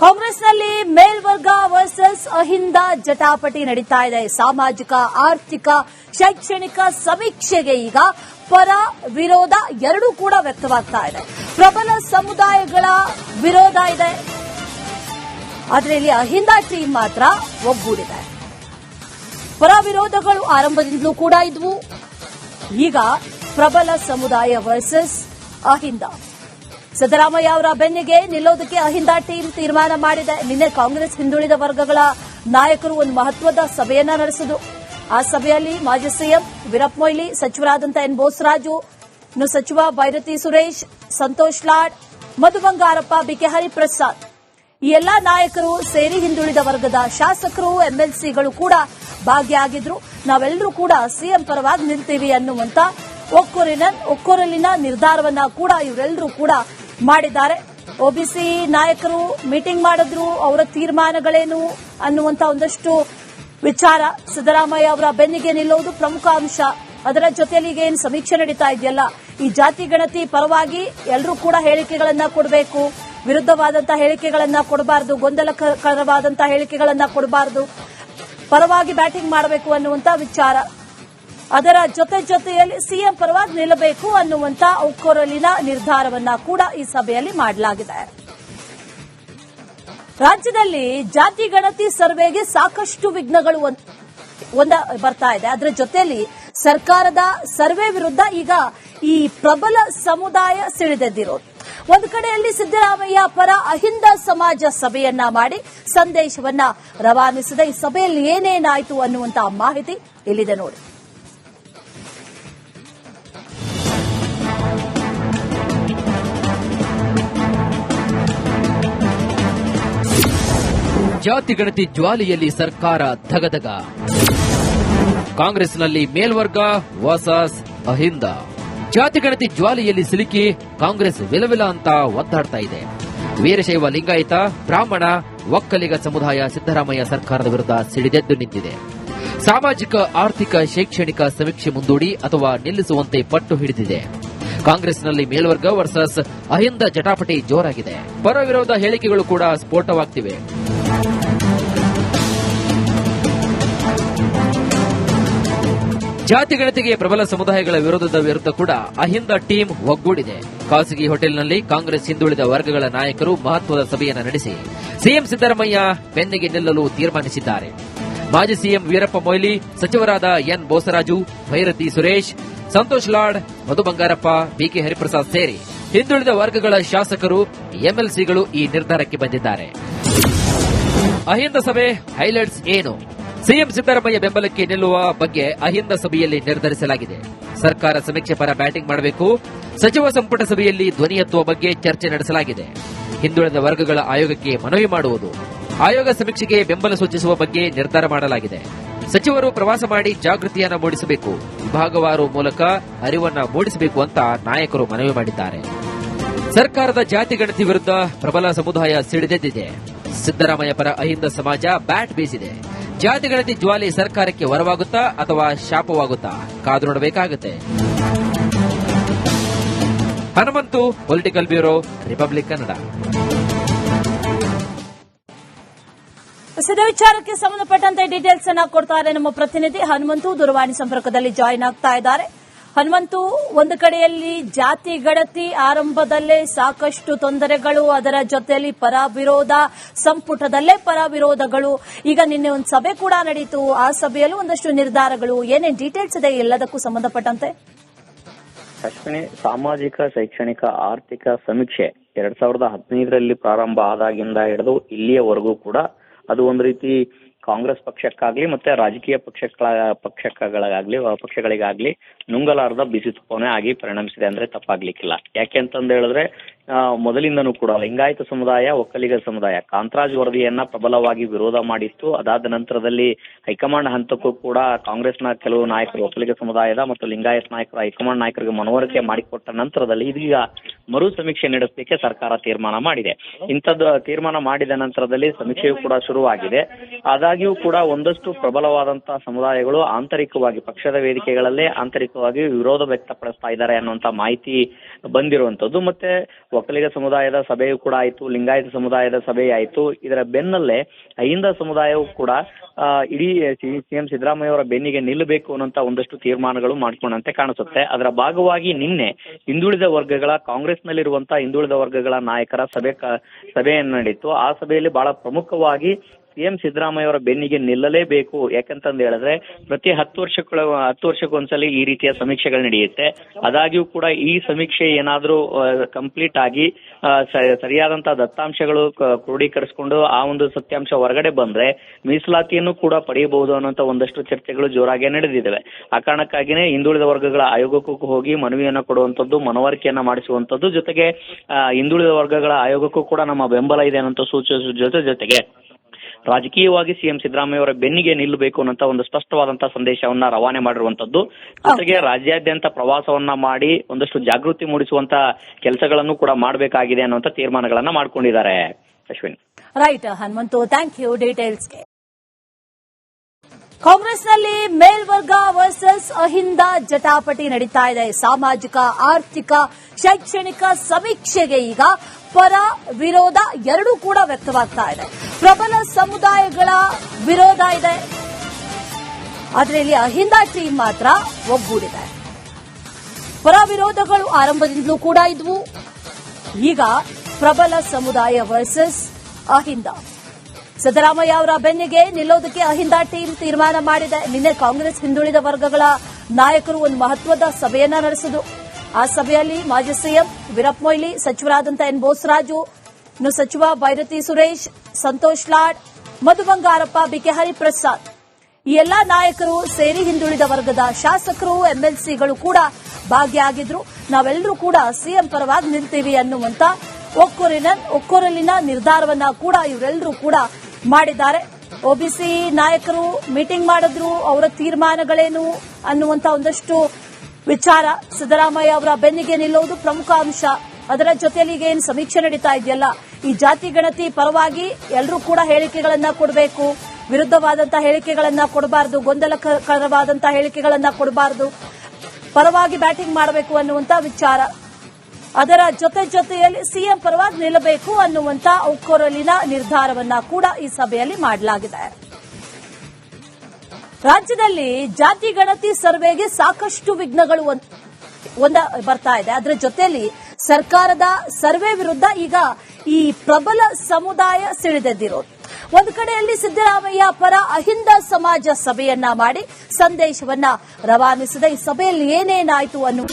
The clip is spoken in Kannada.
ಕಾಂಗ್ರೆಸ್ನಲ್ಲಿ ಮೇಲ್ವರ್ಗ ವರ್ಸಸ್ ಅಹಿಂದ ಜಟಾಪಟಿ ನಡೀತಾ ಇದೆ. ಸಾಮಾಜಿಕ, ಆರ್ಥಿಕ, ಶೈಕ್ಷಣಿಕ ಸಮೀಕ್ಷೆಗೆ ಈಗ ಪರ ವಿರೋಧ ಎರಡೂ ಕೂಡ ವ್ಯಕ್ತವಾಗ್ತಾ ಇದೆ. ಪ್ರಬಲ ಸಮುದಾಯಗಳ ವಿರೋಧ ಇದೆ. ಅದರಲ್ಲಿ ಅಹಿಂದ ಟೀಮ್ ಮಾತ್ರ ಒಗ್ಗೂಡಿದೆ. ಪರ ವಿರೋಧಗಳು ಆರಂಭದಿಂದಲೂ ಕೂಡ ಇದ್ವು. ಈಗ ಪ್ರಬಲ ಸಮುದಾಯ ವರ್ಸಸ್ ಅಹಿಂದ. ಸಿದ್ದರಾಮಯ್ಯ ಅವರ ಬೆನ್ನಿಗೆ ನಿಲ್ಲೋದಕ್ಕೆ ಅಹಿಂದ ಟೀಮ್ ತೀರ್ಮಾನ ಮಾಡಿದೆ. ನಿನ್ನೆ ಕಾಂಗ್ರೆಸ್ ಹಿಂದುಳಿದ ವರ್ಗಗಳ ನಾಯಕರು ಒಂದು ಮಹತ್ವದ ಸಭೆಯನ್ನ ನಡೆಸಿದ್ರು. ಆ ಸಭೆಯಲ್ಲಿ ಮಾಜಿ ಸಿಎಂ ವೀರಪ್ಪ ಮೊಯ್ಲಿ ಸಚಿವರಾದಂತಹ ಎನ್ ಬೋಸರಾಜು ಇನ್ನು ಸಚಿವ ಭೈರತಿ ಸುರೇಶ್, ಸಂತೋಷ್ ಲಾಡ್, ಮಧು ಬಂಗಾರಪ್ಪ, ಬಿಕೆ ಹರಿಪ್ರಸಾದ್. ಈ ಎಲ್ಲಾ ನಾಯಕರು ಸೇರಿ ಹಿಂದುಳಿದ ವರ್ಗದ ಶಾಸಕರು, ಎಂಎಲ್ಸಿಗಳು ಕೂಡ ಭಾಗಿಯಾಗಿದ್ರು. ನಾವೆಲ್ಲರೂ ಕೂಡ ಸಿಎಂ ಪರವಾಗಿ ನಿಲ್ತೀವಿ ಅನ್ನುವಂತ ಒಕ್ಕೂರಿನ ಒಕ್ಕೂರಲ್ಲಿನ ನಿರ್ಧಾರವನ್ನ ಕೂಡ ಇವರೆಲ್ಲರೂ ಕೂಡ ಮಾಡಿದ್ದಾರೆ. ಒಬಿಸಿ ನಾಯಕರು ಮೀಟಿಂಗ್ ಮಾಡಿದ್ರು. ಅವರ ತೀರ್ಮಾನಗಳೇನು ಅನ್ನುವಂತ ಒಂದಷ್ಟು ವಿಚಾರ ಸಿದ್ದರಾಮಯ್ಯ ಅವರ ಬೆನ್ನಿಗೆ ನಿಲ್ಲುವುದು ಪ್ರಮುಖ ಅಂಶ. ಅದರ ಜೊತೆಯಲ್ಲಿ ಏನು ಸಮೀಕ್ಷೆ ನಡೀತಾ ಇದೆಯಲ್ಲ? ಈ ಜಾತಿ ಗಣತಿ ಪರವಾಗಿ ಎಲ್ಲರೂ ಕೂಡ ಹೇಳಿಕೆಗಳನ್ನ ಕೊಡಬೇಕು. ವಿರುದ್ಧವಾದಂತಹ ಹೇಳಿಕೆಗಳನ್ನ ಕೊಡಬಾರದು. ಗೊಂದಲಕರವಾದಂತಹ ಹೇಳಿಕೆಗಳನ್ನ ಕೊಡಬಾರದು. ಪರವಾಗಿ ಬ್ಯಾಟಿಂಗ್ ಮಾಡಬೇಕು ಅನ್ನುವಂತ ವಿಚಾರ. ಅದರ ಜೊತೆ ಜೊತೆಯಲ್ಲಿ ಸಿಎಂ ಪರವಾಗಿ ನಿಲ್ಲಬೇಕು ಅನ್ನುವಂತ ಒಕ್ಕೊರಲಿನ ನಿರ್ಧಾರವನ್ನ ಕೂಡ ಈ ಸಭೆಯಲ್ಲಿ ಮಾಡಲಾಗಿದೆ. ರಾಜ್ಯದಲ್ಲಿ ಜಾತಿ ಗಣತಿ ಸರ್ವೆಗೆ ಸಾಕಷ್ಟು ವಿಘ್ನಗಳು ಒಂದ್- ಬರ್ತಾ ಇದೆ. ಅದರ ಜೊತೆಯಲ್ಲಿ ಸರ್ಕಾರದ ಸರ್ವೆ ವಿರುದ್ಧ ಈಗ ಈ ಪ್ರಬಲ ಸಮುದಾಯ ಸಿಳಿದೆದ್ದಿರೋದು ಒಂದು ಕಡೆಯಲ್ಲಿ ಸಿದ್ದರಾಮಯ್ಯ ಪರ ಅಹಿಂದ ಸಮಾಜ ಸಭೆಯನ್ನ ಮಾಡಿ ಸಂದೇಶವನ್ನ ರವಾನಿಸಿದ ಈ ಸಭೆಯಲ್ಲಿ ಏನೇನಾಯಿತು ಅನ್ನುವಂತಹ ಮಾಹಿತಿ ಇಲ್ಲಿದೆ ನೋಡಿ. ಜಾತಿ ಗಣತಿ ಜ್ವಾಲೆಯಲ್ಲಿ ಸರ್ಕಾರ ಧಗಧಗ. ಕಾಂಗ್ರೆಸ್ನಲ್ಲಿ ಮೇಲ್ವರ್ಗ ವಾಸಸ್ ಅಹಿಂದ. ಜಾತಿ ಗಣತಿ ಜ್ವಾಲೆಯಲ್ಲಿ ಸಿಲುಕಿ ಕಾಂಗ್ರೆಸ್ ವಿಲವಿಲ ಅಂತ ಒದ್ದಾಡ್ತಾ ಇದೆ. ವೀರಶೈವ ಲಿಂಗಾಯತ, ಬ್ರಾಹ್ಮಣ, ಒಕ್ಕಲಿಗ ಸಮುದಾಯ ಸಿದ್ದರಾಮಯ್ಯ ಸರ್ಕಾರದ ವಿರುದ್ಧ ಸಿಡಿದೆದ್ದು ನಿಂತಿದೆ. ಸಾಮಾಜಿಕ, ಆರ್ಥಿಕ, ಶೈಕ್ಷಣಿಕ ಸಮೀಕ್ಷೆ ಮುಂದೂಡಿ ಅಥವಾ ನಿಲ್ಲಿಸುವಂತೆ ಪಟ್ಟು ಹಿಡಿದಿದೆ. ಕಾಂಗ್ರೆಸ್ನಲ್ಲಿ ಮೇಲ್ವರ್ಗ ವರ್ಸಸ್ ಅಹಿಂದ ಜಟಾಪಟಿ ಜೋರಾಗಿದೆ. ಪರ ವಿರೋಧ ಹೇಳಿಕೆಗಳು ಕೂಡ ಸ್ಫೋಟವಾಗ್ತಿವೆ. ಜಾತಿ ಗಣತಿಗೆ ಪ್ರಬಲ ಸಮುದಾಯಗಳ ವಿರೋಧದ ವಿರುದ್ಧ ಕೂಡ ಅಹಿಂದ ಟೀಮ್ ಒಗ್ಗೂಡಿದೆ. ಖಾಸಗಿ ಹೋಟೆಲ್ನಲ್ಲಿ ಕಾಂಗ್ರೆಸ್ ಹಿಂದುಳಿದ ವರ್ಗಗಳ ನಾಯಕರು ಮಹತ್ವದ ಸಭೆಯನ್ನು ನಡೆಸಿ ಸಿಎಂ ಸಿದ್ದರಾಮಯ್ಯ ಬೆನ್ನಿಗೆ ನಿಲ್ಲಲು ತೀರ್ಮಾನಿಸಿದ್ದಾರೆ. ಮಾಜಿ ಸಿಎಂ ವೀರಪ್ಪ ಮೊಯ್ಲಿ, ಸಚಿವರಾದ N Bosaraju, Byrathi Suresh, Santosh Lad, Madhu Bangarappa, B K Hariprasad ಸೇರಿ ಹಿಂದುಳಿದ ವರ್ಗಗಳ ಶಾಸಕರು, ಎಂಎಲ್ಸಿಗಳು ಈ ನಿರ್ಧಾರಕ್ಕೆ ಬಂದಿದ್ದಾರೆ. ಅಹಿಂದ ಸಭೆ ಹೈಲೈಟ್ಸ್ ಏನು? ಸಿಎಂ ಸಿದ್ದರಾಮಯ್ಯ ಬೆಂಬಲಕ್ಕೆ ನಿಲ್ಲುವ ಬಗ್ಗೆ ಅಹಿಂದ ಸಭೆಯಲ್ಲಿ ನಿರ್ಧರಿಸಲಾಗಿದೆ. ಸರ್ಕಾರ ಸಮೀಕ್ಷೆ ಪರ ಬ್ಯಾಟಿಂಗ್ ಮಾಡಬೇಕು. ಸಚಿವ ಸಂಪುಟ ಸಭೆಯಲ್ಲಿ ಧ್ವನಿ ಬಗ್ಗೆ ಚರ್ಚೆ ನಡೆಸಲಾಗಿದೆ. ಹಿಂದುಳಿದ ವರ್ಗಗಳ ಆಯೋಗಕ್ಕೆ ಮನವಿ ಮಾಡುವುದು. ಆಯೋಗ ಸಮೀಕ್ಷೆಗೆ ಬೆಂಬಲ ಸೂಚಿಸುವ ಬಗ್ಗೆ ನಿರ್ಧಾರ ಮಾಡಲಾಗಿದೆ. ಸಚಿವರು ಪ್ರವಾಸ ಮಾಡಿ ಜಾಗೃತಿಯನ್ನ ಮೂಡಿಸಬೇಕು. ವಿಭಾಗವಾರು ಮೂಲಕ ಅರಿವನ್ನ ಮೂಡಿಸಬೇಕು ಅಂತ ನಾಯಕರು ಮನವಿ ಮಾಡಿದ್ದಾರೆ. ಸರ್ಕಾರದ ಜಾತಿ ಗಣತಿ ವಿರುದ್ಧ ಪ್ರಬಲ ಸಮುದಾಯ ಸಿಡಿದೆದ್ದಿದೆ. ಸಿದ್ದರಾಮಯ್ಯ ಪರ ಅಹಿಂದ ಸಮಾಜ ಬ್ಯಾಟ್ ಬೀಸಿದೆ. ಜಾತಿ ಗಣತಿ ಜ್ವಾಲೆ ಸರ್ಕಾರಕ್ಕೆ ವರವಾಗುತ್ತಾ ಅಥವಾ ಶಾಪವಾಗುತ್ತಾ? ಕಾದು ನೋಡಬೇಕಾಗುತ್ತೆ. Hanumanthu, political bureau, Republic Kannada. ಸದ ವಿಚಾರಕ್ಕೆ ಸಂಬಂಧಪಟ್ಟಂತೆ ಡೀಟೇಲ್ಸ್ ಅನ್ನ ಕೊಡ್ತಾರೆ ನಮ್ಮ ಪ್ರತಿನಿಧಿ ಹನುಮಂತು. ದೂರವಾಣಿ ಸಂಪರ್ಕದಲ್ಲಿ ಜಾಯಿನ್ ಆಗ್ತಾ ಇದ್ದಾರೆ. ಹನುಮಂತು ಒಂದು ಕಡೆಯಲ್ಲಿ ಜಾತಿ ಗಣತಿ ಆರಂಭದಲ್ಲೇ ಸಾಕಷ್ಟು ತೊಂದರೆಗಳು, ಅದರ ಜೊತೆಯಲ್ಲಿ ಪರ ವಿರೋಧ ಸಂಪುಟದಲ್ಲೇ ಪರ ವಿರೋಧಗಳು ಈಗ ನಿನ್ನೆ ಒಂದು ಸಭೆ ಕೂಡ ನಡೀತು. ಆ ಸಭೆಯಲ್ಲೂ ಒಂದಷ್ಟು ನಿರ್ಧಾರಗಳು. ಏನೇನು ಡೀಟೇಲ್ಸ್ ಇದೆ ಎಲ್ಲದಕ್ಕೂ ಸಂಬಂಧಪಟ್ಟಂತೆ? ಅಶ್ವಿನಿ ಸಾಮಾಜಿಕ, ಶೈಕ್ಷಣಿಕ, ಆರ್ಥಿಕ ಸಮೀಕ್ಷೆ ಎರಡ್ ಸಾವಿರದ ಹದಿನೈದರಲ್ಲಿ ಪ್ರಾರಂಭ ಆದಾಗಿಂದ ಹಿಡಿದು ಇಲ್ಲಿಯವರೆಗೂ ಕೂಡ ಅದು ಒಂದು ರೀತಿ ಕಾಂಗ್ರೆಸ್ ಪಕ್ಷಕ್ಕಾಗ್ಲಿ ಮತ್ತೆ ರಾಜಕೀಯ ಪಕ್ಷಗಳ ಪಕ್ಷಗಳಿಗಾಗ್ಲಿ ಪಕ್ಷಗಳಿಗಾಗ್ಲಿ ನುಂಗಲಾರದ ಬಿಸಿ ತುಪ್ಪನೇ ಆಗಿ ಪರಿಣಮಿಸಿದೆ ಅಂದ್ರೆ ತಪ್ಪಾಗ್ಲಿಕ್ಕಿಲ್ಲ. ಯಾಕೆ ಅಂತಂದು ಹೇಳಿದ್ರೆ ಮೊದಲಿಂದನೂ ಕೂಡ ಲಿಂಗಾಯತ ಸಮುದಾಯ, ಒಕ್ಕಲಿಗ ಸಮುದಾಯ, ಕಾಂತರಾಜ್ ವರದಿಯನ್ನ ಪ್ರಬಲವಾಗಿ ವಿರೋಧ ಮಾಡಿತ್ತು. ಅದಾದ ನಂತರದಲ್ಲಿ ಹೈಕಮಾಂಡ್ ಹಂತಕ್ಕೂ ಕೂಡ ಕಾಂಗ್ರೆಸ್ನ ಕೆಲವು ನಾಯಕರು, ಒಕ್ಕಲಿಗ ಸಮುದಾಯದ ಮತ್ತು ಲಿಂಗಾಯತ್ ನಾಯಕರ, ಹೈಕಮಾಂಡ್ ನಾಯಕರಿಗೆ ಮನವರಿಕೆ ಮಾಡಿಕೊಟ್ಟ ನಂತರದಲ್ಲಿ ಇದೀಗ ಮರು ಸಮೀಕ್ಷೆ ನಡೆಸಲಿಕ್ಕೆ ಸರ್ಕಾರ ತೀರ್ಮಾನ ಮಾಡಿದೆ. ಇಂಥದ್ದು ತೀರ್ಮಾನ ಮಾಡಿದ ನಂತರದಲ್ಲಿ ಸಮೀಕ್ಷೆಯು ಕೂಡ ಶುರುವಾಗಿದೆ. ಆದಾಗ್ಯೂ ಕೂಡ ಒಂದಷ್ಟು ಪ್ರಬಲವಾದಂತಹ ಸಮುದಾಯಗಳು ಆಂತರಿಕವಾಗಿ, ಪಕ್ಷದ ವೇದಿಕೆಗಳಲ್ಲೇ ಆಂತರಿಕವಾಗಿ ವಿರೋಧ ವ್ಯಕ್ತಪಡಿಸ್ತಾ ಇದ್ದಾರೆ ಅನ್ನುವಂತ ಮಾಹಿತಿ ಬಂದಿರುವಂತದ್ದು ಮತ್ತೆ ಒಕ್ಕಲಿಗ ಸಮುದಾಯದ ಸಭೆಯೂ ಕೂಡ ಆಯಿತು ಲಿಂಗಾಯತ ಸಮುದಾಯದ ಸಭೆ ಇದರ ಬೆನ್ನಲ್ಲೇ ಅಹಿಂದ ಸಮುದಾಯವು ಕೂಡ ಇಡೀ ಸಿಎಂ ಸಿದ್ದರಾಮಯ್ಯ ಅವರ ಬೆನ್ನಿಗೆ ನಿಲ್ಲಬೇಕು ಅನ್ನೋಂತ ಒಂದಷ್ಟು ತೀರ್ಮಾನಗಳು ಮಾಡಿಕೊಂಡಂತೆ ಕಾಣಿಸುತ್ತೆ. ಅದರ ಭಾಗವಾಗಿ ನಿನ್ನೆ ಹಿಂದುಳಿದ ವರ್ಗಗಳ ಕಾಂಗ್ರೆಸ್ನಲ್ಲಿರುವಂತಹ ಹಿಂದುಳಿದ ವರ್ಗಗಳ ನಾಯಕರ ಸಭೆ ಸಭೆಯನ್ನು ನಡೆಯಿತು. ಆ ಸಭೆಯಲ್ಲಿ ಬಹಳ ಪ್ರಮುಖವಾಗಿ ಸಿಎಂ ಸಿದ್ದರಾಮಯ್ಯ ಅವರ ಬೆನ್ನಿಗೆ ನಿಲ್ಲಲೇಬೇಕು. ಯಾಕಂತಂದು ಹೇಳಿದ್ರೆ, ಪ್ರತಿ ಹತ್ತು ವರ್ಷಗಳ ಹತ್ತು ವರ್ಷಕ್ಕೊಂದ್ಸಲಿ ಈ ರೀತಿಯ ಸಮೀಕ್ಷೆಗಳು ನಡೆಯುತ್ತೆ. ಆದಾಗ್ಯೂ ಕೂಡ ಈ ಸಮೀಕ್ಷೆ ಏನಾದರೂ ಕಂಪ್ಲೀಟ್ ಆಗಿ ಸರಿಯಾದಂತಹ ದತ್ತಾಂಶಗಳು ಕ್ರೋಢೀಕರಿಸಿಕೊಂಡು ಆ ಒಂದು ಸತ್ಯಾಂಶ ಹೊರಗಡೆ ಬಂದ್ರೆ ಮೀಸಲಾತಿಯನ್ನು ಕೂಡ ಪಡೆಯಬಹುದು ಅನ್ನುವಂತ ಒಂದಷ್ಟು ಚರ್ಚೆಗಳು ಜೋರಾಗಿ ನಡೆದಿದ್ದಾವೆ. ಆ ಕಾರಣಕ್ಕಾಗಿನೇ ಹಿಂದುಳಿದ ವರ್ಗಗಳ ಆಯೋಗಕ್ಕೂ ಹೋಗಿ ಮನವಿಯನ್ನ ಕೊಡುವಂತದ್ದು ಮನವರಿಕೆಯನ್ನ ಮಾಡಿಸುವಂತದ್ದು ಜೊತೆಗೆ ಹಿಂದುಳಿದ ವರ್ಗಗಳ ಆಯೋಗಕ್ಕೂ ಕೂಡ ನಮ್ಮ ಬೆಂಬಲ ಇದೆ ಅನ್ನೋ ಸೂಚಿಸುವ ಜೊತೆ ಜೊತೆಗೆ ರಾಜಕೀಯವಾಗಿ ಸಿಎಂ ಸಿದ್ದರಾಮಯ್ಯ ಅವರ ಬೆನ್ನಿಗೆ ನಿಲ್ಲಬೇಕು ಅನ್ನೋ ಒಂದು ಸ್ಪಷ್ಟವಾದಂತಹ ಸಂದೇಶವನ್ನ ರವಾನೆ ಮಾಡಿರುವಂತದ್ದು. ಜೊತೆಗೆ ರಾಜ್ಯಾದ್ಯಂತ ಪ್ರವಾಸವನ್ನ ಮಾಡಿ ಒಂದಷ್ಟು ಜಾಗೃತಿ ಮೂಡಿಸುವಂತ ಕೆಲಸಗಳನ್ನು ಕೂಡ ಮಾಡಬೇಕಾಗಿದೆ ಅನ್ನುವಂತ ತೀರ್ಮಾನಗಳನ್ನ ಮಾಡ್ಕೊಂಡಿದ್ದಾರೆ. Ashwini. Right Hanumanthu thank you ಡೀಟೇಲ್ಸ್ಗೆ ಕಾಂಗ್ರೆಸ್ನಲ್ಲಿ ಮೇಲ್ವರ್ಗ ವರ್ಸಸ್ ಅಹಿಂದ ಜಟಾಪಟಿ ನಡೀತಾ ಇದೆ. ಸಾಮಾಜಿಕ, ಆರ್ಥಿಕ, ಶೈಕ್ಷಣಿಕ ಸಮೀಕ್ಷೆಗೆ ಈಗ ಪರ ವಿರೋಧ ಎರಡೂ ಕೂಡ ವ್ಯಕ್ತವಾಗ್ತಾ ಇದೆ. ಪ್ರಬಲ ಸಮುದಾಯಗಳ ವಿರೋಧ ಇದೆ. ಅದರಲ್ಲಿ ಇಲ್ಲಿ ಅಹಿಂದ ಟೀಮ್ ಮಾತ್ರ ಒಗ್ಗೂಡಿದೆ. ಪರ ವಿರೋಧಗಳು ಆರಂಭದಿಂದಲೂ ಕೂಡ ಇದ್ವು. ಈಗ ಪ್ರಬಲ ಸಮುದಾಯ ವರ್ಸಸ್ ಅಹಿಂದ. ಸಿದ್ದರಾಮಯ್ಯ ಅವರ ಬೆನ್ನಿಗೆ ನಿಲ್ಲೋದಕ್ಕೆ ಅಹಿಂದ ಟೀಮ್ ತೀರ್ಮಾನ ಮಾಡಿದೆ. ನಿನ್ನೆ ಕಾಂಗ್ರೆಸ್ ಹಿಂದುಳಿದ ವರ್ಗಗಳ ನಾಯಕರು ಒಂದು ಮಹತ್ವದ ಸಭೆಯನ್ನ ನಡೆಸಿದ್ರು. ಆ ಸಭೆಯಲ್ಲಿ ಮಾಜಿ ಸಿಎಂ ವೀರಪ್ಪ ಮೊಯ್ಲಿ ಸಚಿವರಾದಂಥ ಎನ್ ಬೋಸರಾಜು ಇನ್ನು ಸಚಿವ ಭೈರತಿ ಸುರೇಶ್, ಸಂತೋಷ್ ಲಾಡ್, ಮಧು ಬಂಗಾರಪ್ಪ ಬಿಕೆ ಹರಿಪ್ರಸಾದ್. ಈ ಎಲ್ಲಾ ನಾಯಕರು ಸೇರಿ ಹಿಂದುಳಿದ ವರ್ಗದ ಶಾಸಕರು, ಎಂಎಲ್ಸಿಗಳು ಕೂಡ ಭಾಗಿಯಾಗಿದ್ರು. ನಾವೆಲ್ಲರೂ ಕೂಡ ಸಿಎಂ ಪರವಾಗಿ ನಿಲ್ತೀವಿ ಅನ್ನುವಂತ ಒಕ್ಕೂರಿನ ಒಕ್ಕೂರಲ್ಲಿನ ನಿರ್ಧಾರವನ್ನ ಕೂಡ ಇವರೆಲ್ಲರೂ ಕೂಡ ಮಾಡಿದ್ದಾರೆ. ಒಬಿಸಿ ನಾಯಕರು ಮೀಟಿಂಗ್ ಮಾಡಿದ್ರು. ಅವರ ತೀರ್ಮಾನಗಳೇನು ಅನ್ನುವಂತ ಒಂದಷ್ಟು ವಿಚಾರ ಸಿದ್ದರಾಮಯ್ಯ ಅವರ ಬೆನ್ನಿಗೆ ನಿಲ್ಲುವುದು ಪ್ರಮುಖ ಅಂಶ. ಅದರ ಜೊತೆಯಲ್ಲಿ ಈಗ ಏನು ಸಮೀಕ್ಷೆ ನಡೀತಾ ಇದೆಯಲ್ಲ? ಈ ಜಾತಿ ಗಣತಿ ಪರವಾಗಿ ಎಲ್ಲರೂ ಕೂಡ ಹೇಳಿಕೆಗಳನ್ನ ಕೊಡಬೇಕು. ವಿರುದ್ಧವಾದಂತಹ ಹೇಳಿಕೆಗಳನ್ನ ಕೊಡಬಾರದು. ಗೊಂದಲಕರವಾದಂತಹ ಹೇಳಿಕೆಗಳನ್ನ ಕೊಡಬಾರದು. ಪರವಾಗಿ ಬ್ಯಾಟಿಂಗ್ ಮಾಡಬೇಕು ಅನ್ನುವಂತ ವಿಚಾರ. ಅದರ ಜೊತೆ ಜೊತೆಯಲ್ಲಿ ಸಿಎಂ ಪರವಾಗಿ ನಿಲ್ಲಬೇಕು ಅನ್ನುವಂತ ಒಕ್ಕೊರಲಿನ ನಿರ್ಧಾರವನ್ನ ಕೂಡ ಈ ಸಭೆಯಲ್ಲಿ ಮಾಡಲಾಗಿದೆ. ರಾಜ್ಯದಲ್ಲಿ ಜಾತಿ ಗಣತಿ ಸರ್ವೆಗೆ ಸಾಕಷ್ಟು ವಿಘ್ನಗಳು ಒಂದ್- ಬರ್ತಾ ಇದೆ. ಅದರ ಜೊತೆಯಲ್ಲಿ ಸರ್ಕಾರದ ಸರ್ವೆ ವಿರುದ್ಧ ಈಗ ಈ ಪ್ರಬಲ ಸಮುದಾಯ ಸಿಡಿದೆದ್ದಿರೋದು. ಒಂದು ಕಡೆಯಲ್ಲಿ ಸಿದ್ದರಾಮಯ್ಯ ಪರ ಅಹಿಂದ ಸಮಾಜ ಸಭೆಯನ್ನ ಮಾಡಿ ಸಂದೇಶವನ್ನ ರವಾನಿಸಿದೆ. ಈ ಸಭೆಯಲ್ಲಿ ಏನೇನಾಯಿತು ಅನ್ನುವ